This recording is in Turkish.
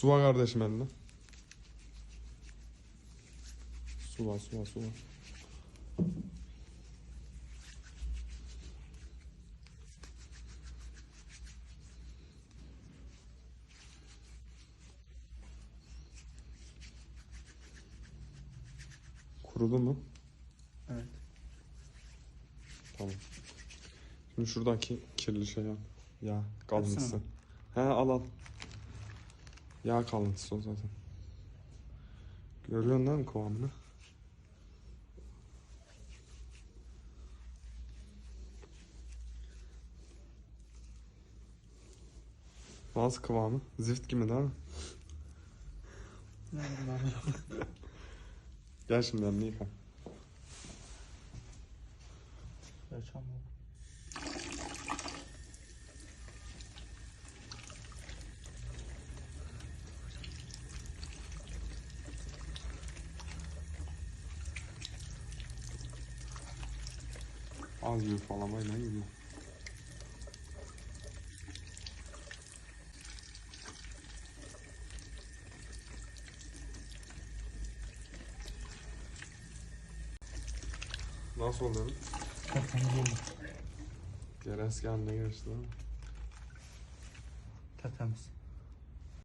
Su var kardeşim elinde. Su var, su var, su var. Kurudu mu? Evet. Tamam. Şimdi şuradaki kirli şey al. Yağ kalıntısı. He al al. Yağ kalıntısı o zaten. Görüyorsun değil mi kıvamını? Nasıl kıvamı? Zift gibi değil mi? Gel şimdi elini yıka. Yaşam Az bir ufalamayla gidiyor. Nasıl oldu? Tertemiz oldu. Geres kendine geçti değil mi? Tertemiz.